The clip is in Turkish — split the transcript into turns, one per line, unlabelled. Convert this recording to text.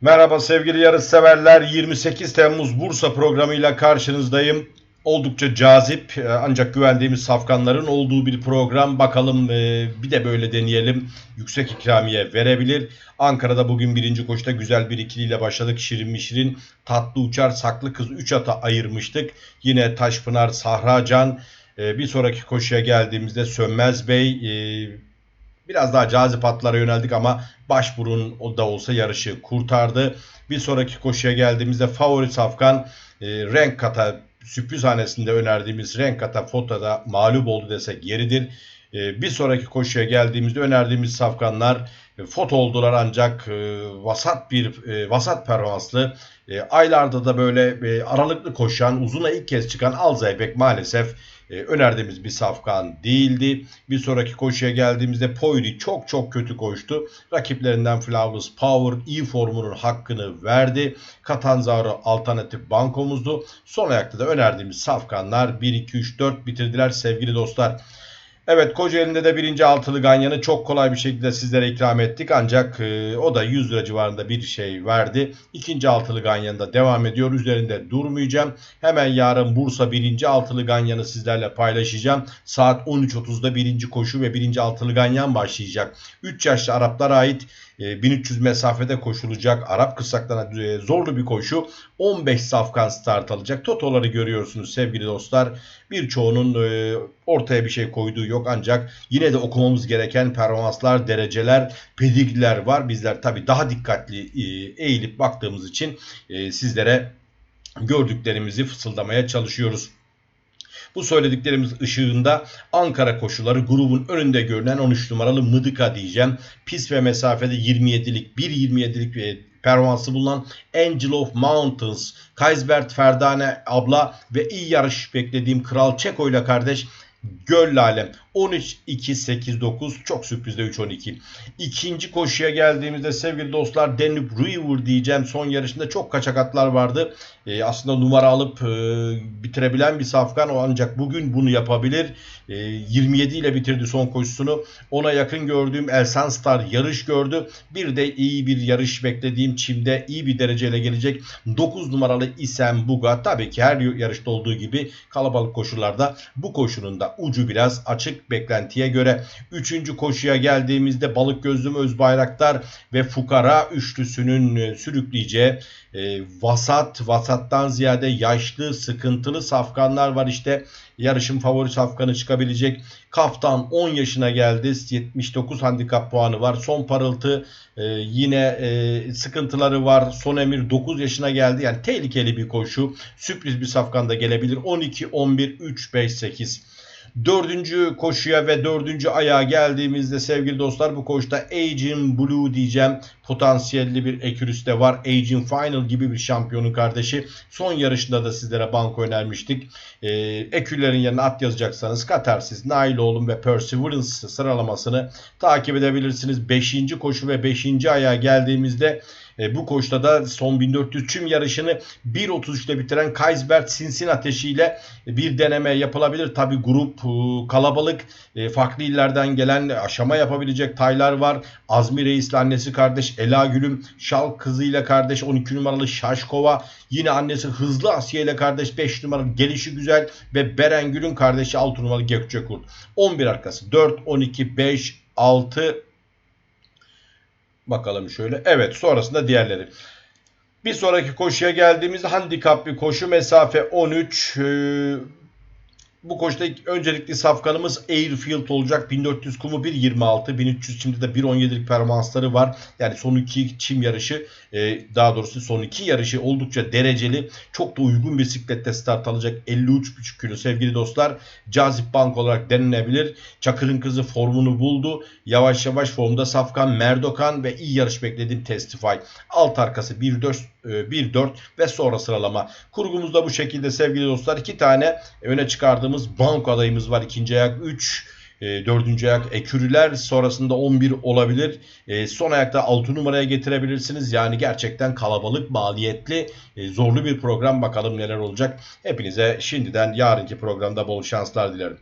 Merhaba sevgili yarış severler. 28 Temmuz Bursa programıyla karşınızdayım. Oldukça cazip e, ancak güvendiğimiz safkanların olduğu bir program. Bakalım e, bir de böyle deneyelim. Yüksek ikramiye verebilir. Ankara'da bugün birinci koşuda güzel bir ikiliyle başladık. Şirin Mişirin, Tatlı Uçar, Saklı Kız 3 ata ayırmıştık. Yine Taşpınar, Sahracan. E, Bir sonraki koşuya geldiğimizde Sönmez Bey, Biraz daha cazip atlara yöneldik ama başburun o da olsa yarışı kurtardı. Bir sonraki koşuya geldiğimizde favori safkan e, renk kata sürpriz hanesinde önerdiğimiz renk kata fotoda mağlup oldu desek yeridir. E, bir sonraki koşuya geldiğimizde önerdiğimiz safkanlar e, foto oldular ancak e, vasat bir e, vasat performanslı aylarda da böyle aralıklı koşan uzuna ilk kez çıkan Alzaybek maalesef önerdiğimiz bir safkan değildi. Bir sonraki koşuya geldiğimizde Poiri çok çok kötü koştu. Rakiplerinden Flavus Power iyi formunun hakkını verdi. Catanzaro alternatif bankomuzdu. Son ayakta da önerdiğimiz safkanlar 1, 2, 3, 4 bitirdiler sevgili dostlar. Evet Kocaeli'nde de birinci altılı ganyanı çok kolay bir şekilde sizlere ikram ettik. Ancak e, o da 100 lira civarında bir şey verdi. İkinci altılı ganyanında devam ediyor. Üzerinde durmayacağım. Hemen yarın Bursa birinci altılı ganyanı sizlerle paylaşacağım. Saat 13.30'da birinci koşu ve birinci altılı ganyan başlayacak. 3 yaşlı Araplara ait e, 1300 mesafede koşulacak Arap kısaklarına e, zorlu bir koşu. 15 safkan start alacak. Totoları görüyorsunuz sevgili dostlar. Birçoğunun e, ortaya bir şey koyduğu yok ancak yine de okumamız gereken performanslar, dereceler, pedigriler var. Bizler tabii daha dikkatli e, eğilip baktığımız için e, sizlere gördüklerimizi fısıldamaya çalışıyoruz. Bu söylediklerimiz ışığında Ankara koşuları grubun önünde görünen 13 numaralı Mıdıka diyeceğim. Pis ve mesafede 27'lik 1.27'lik bir performansı bulunan Angel of Mountains, Kaisbert Ferdane abla ve iyi yarış beklediğim Kral Çeko ile kardeş Göl Alem 13 2 8 9 çok sürprizde 3 12. İkinci koşuya geldiğimizde sevgili dostlar Danube River diyeceğim. Son yarışında çok kaçak atlar vardı. Ee, aslında numara alıp e, bitirebilen bir safkan o ancak bugün bunu yapabilir. E, 27 ile bitirdi son koşusunu. Ona yakın gördüğüm Elsan Star yarış gördü. Bir de iyi bir yarış beklediğim Çim'de iyi bir dereceyle gelecek 9 numaralı İsem Buga. Tabii ki her yarışta olduğu gibi kalabalık koşularda bu koşunun da ucu biraz açık beklentiye göre. Üçüncü koşuya geldiğimizde Balık Gözlüm Özbayraktar ve Fukara üçlüsünün e, sürükleyeceği e, vasat, vasattan ziyade yaşlı, sıkıntılı safkanlar var işte. Yarışın favori safkanı çıkabilecek. Kaftan 10 yaşına geldi. 79 handikap puanı var. Son parıltı e, yine e, sıkıntıları var. Son emir 9 yaşına geldi. Yani tehlikeli bir koşu. Sürpriz bir safkan da gelebilir. 12, 11, 3, 5, 8. Dördüncü koşuya ve dördüncü ayağa geldiğimizde sevgili dostlar bu koşuda Aging Blue diyeceğim. Potansiyelli bir ekürüs de var. Aging Final gibi bir şampiyonun kardeşi. Son yarışında da sizlere banko önermiştik. Ee, ekürlerin yerine at yazacaksanız Katarsis, Nailoğlu ve Perseverance sıralamasını takip edebilirsiniz. Beşinci koşu ve beşinci ayağa geldiğimizde e, bu koşuda da son 1400 çim yarışını 1.33'te bitiren Kaisbert Sinsin ateşiyle bir deneme yapılabilir. Tabi grup e, kalabalık. E, farklı illerden gelen aşama yapabilecek taylar var. Azmi Reis'le annesi kardeş Ela Gülüm, Şal kızıyla kardeş 12 numaralı Şaşkova. Yine annesi Hızlı Asiye ile kardeş 5 numaralı Gelişi Güzel ve Beren Gül'ün kardeşi 6 numaralı Gökçe Kurt. 11 arkası 4, 12, 5, 6, Bakalım şöyle. Evet sonrasında diğerleri. Bir sonraki koşuya geldiğimizde handikap bir koşu mesafe 13. Bu koşuda öncelikli safkanımız Airfield olacak. 1400 kumu 1.26. 1300 şimdi de 1.17'lik performansları var. Yani son iki çim yarışı e, daha doğrusu son iki yarışı oldukça dereceli. Çok da uygun bisiklette start alacak. 53.5 kilo sevgili dostlar. Cazip bank olarak denilebilir. Çakır'ın kızı formunu buldu. Yavaş yavaş formda Safkan, Merdokan ve iyi yarış beklediğim Testify. Alt arkası 1-4 1-4 ve sonra sıralama. Kurgumuzda bu şekilde sevgili dostlar. iki tane öne çıkardığımız banko adayımız var. İkinci ayak 3. E, dördüncü ayak ekürüler sonrasında 11 olabilir. E, son ayakta 6 numaraya getirebilirsiniz. Yani gerçekten kalabalık, maliyetli, e, zorlu bir program. Bakalım neler olacak. Hepinize şimdiden yarınki programda bol şanslar dilerim.